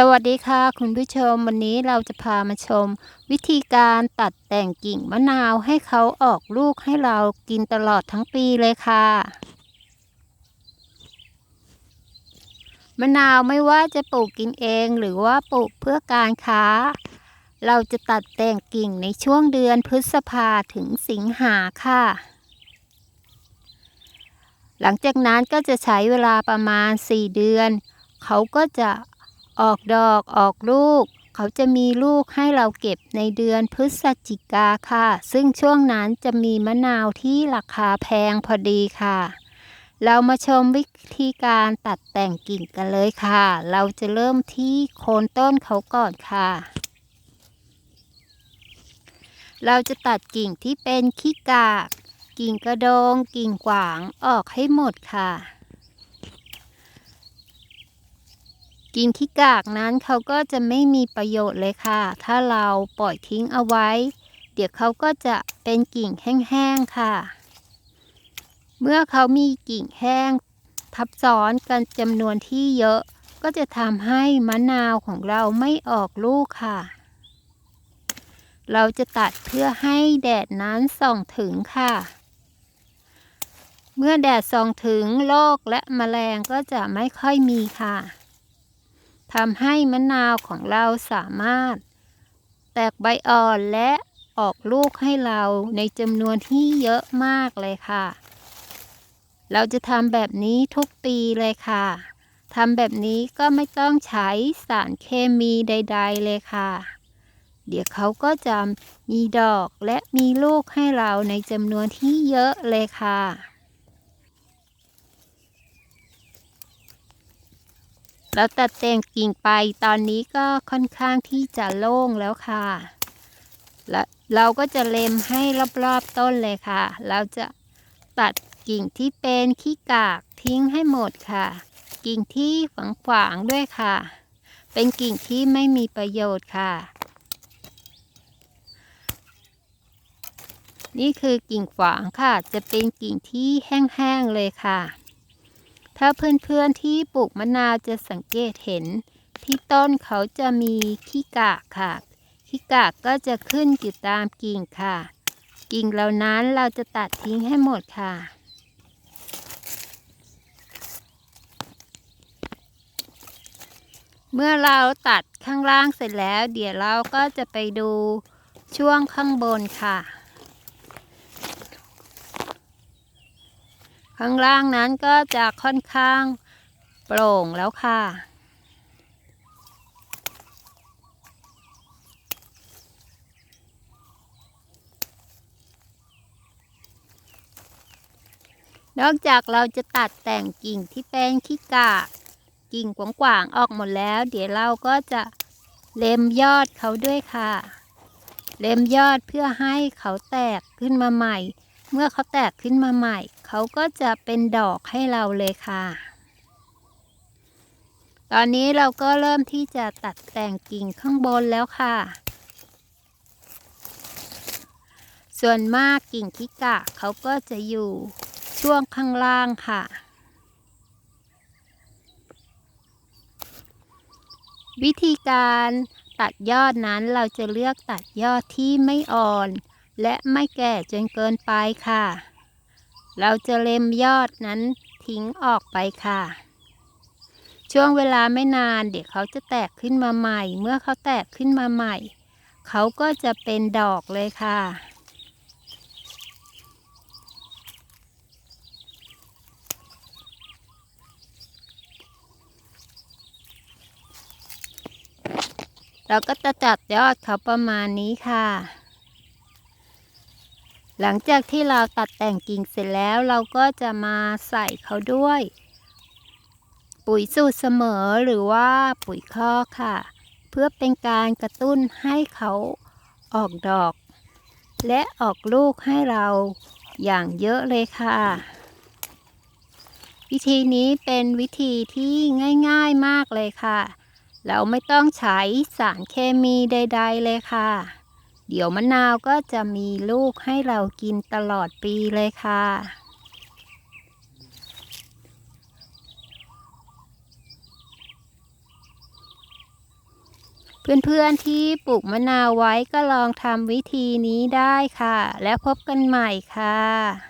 สวัสดีค่ะ คุณผู้ชมวันนี้เราจะพามาชม วิธีการตัดแต่งกิ่งมะนาวให้เขาออกลูกให้เรากินตลอดทั้งปีเลยค่ะ มะนาวไม่ว่าจะปลูกกินเองหรือว่าปลูกเพื่อการค้า เราจะตัดแต่งกิ่งในช่วงเดือนพฤษภาถึงสิงหาค่ะ หลังจากนั้นก็จะใช้เวลาประมาณ 4 เดือน เขาก็จะ ออกดอกออกลูก เขาจะมีลูกให้เราเก็บในเดือนพฤศจิกาค่ะ ซึ่งช่วงนั้นจะมีมะนาวที่ราคาแพงพอดีค่ะ เรามาชมวิธีการตัดแต่งกิ่งกันเลยค่ะ เราจะเริ่มที่โคนต้นเขาก่อนค่ะเราจะตัดกิ่งที่เป็นขี้กาก กิ่งกระโดง กิ่งขวางออกให้หมดค่ะ กิ่งขี้กากนั้นเขาก็จะไม่มีประโยชน์เลยค่ะ ถ้าเราปล่อยทิ้งเอาไว้ เดี๋ยวเขาก็จะเป็นกิ่งแห้งๆค่ะ เมื่อเขามีกิ่งแห้ง ทับซ้อนกันจำนวนที่เยอะ ก็จะทำให้มะนาวของเราไม่ออกลูกค่ะ เราจะตัดเพื่อให้แดดนั้นส่องถึงค่ะเมื่อแดดส่องถึงโรคและแมลงก็จะไม่ค่อยมีค่ะ ทำให้มะนาวของเราสามารถ แตกใบอ่อนและออกลูกให้เราในจำนวนที่เยอะมากเลยค่ะ เราจะทำแบบนี้ทุกปีเลยค่ะทำแบบนี้ก็ไม่ต้องใช้สารเคมีใด ๆ เลยค่ะ เดี๋ยวเขาก็จะมีดอกและมีลูกให้เราในจำนวนที่เยอะเลยค่ะ แล้วตัดแต่งกิ่งไปตอนนี้ก็ค่อนข้างที่จะโล่งแล้วค่ะ และเราก็จะเล็มให้รอบๆต้นเลยค่ะ เราจะตัดกิ่งที่เป็นขี้กากทิ้งให้หมดค่ะ กิ่งที่ฝังขวางด้วยค่ะ เป็นกิ่งที่ไม่มีประโยชน์ค่ะ นี่คือกิ่งขวางค่ะ จะเป็นกิ่งที่แห้งๆเลยค่ะ ถ้าเพื่อนๆที่ปลูกมะนาวจะสังเกตเห็น ที่ต้นเขาจะมีขี้กากค่ะ ขี้กากก็จะขึ้นอยู่ตามกิ่งค่ะ กิ่งเหล่านั้นเราจะตัดทิ้งให้หมดค่ะเมื่อเราตัดข้างล่างเสร็จแล้ว เดี๋ยวเราก็จะไปดูช่วงข้างบนค่ะ ข้างล่างนั้นก็จะค่อนข้างโปร่งแล้วค่ะ นอกจากเราจะตัดแต่งกิ่งที่เป็นขี้กากิ่งกว้างๆออกหมดแล้ว เดี๋ยวเราก็จะเล็มยอดเขาด้วยค่ะ เล็มยอดเพื่อให้เขาแตกขึ้นมาใหม่ เมื่อเขาแตกขึ้นมาใหม่ เขาก็จะเป็นดอกให้เราเลยค่ะ ตอนนี้เราก็เริ่มที่จะตัดแต่งกิ่งข้างบนแล้วค่ะ ส่วนมากกิ่งทิกะเขาก็จะอยู่ช่วงข้างล่างค่ะ วิธีการตัดยอดนั้นเราจะเลือกตัดยอดที่ไม่อ่อน และไม่แก่จนเกินไปค่ะ เราจะเล็มยอดนั้นทิ้งออกไปค่ะ ช่วงเวลาไม่นานเดี๋ยวเขาจะแตกขึ้นมาใหม่ เมื่อเขาแตกขึ้นมาใหม่ เขาก็จะเป็นดอกเลยค่ะ เราก็จะจัดยอดเขาประมาณนี้ค่ะ หลังจากที่เราตัดแต่งกิ่งเสร็จแล้วเราก็จะมาใส่เขาด้วย ปุ๋ยสูตรเสมอหรือว่าปุ๋ยคอกค่ะ เพื่อเป็นการกระตุ้นให้เขาออกดอก และออกลูกให้เราอย่างเยอะเลยค่ะ วิธีนี้เป็นวิธีที่ง่ายๆมากเลยค่ะ เราไม่ต้องใช้สารเคมีใด ๆ เลยค่ะ เดี๋ยวมะนาวก็จะมีลูกให้เรากินตลอดปีเลยค่ะเพื่อนๆที่ปลูกมะนาวไว้ก็ลองทำวิธีนี้ได้ค่ะ แล้วพบกันใหม่ค่ะ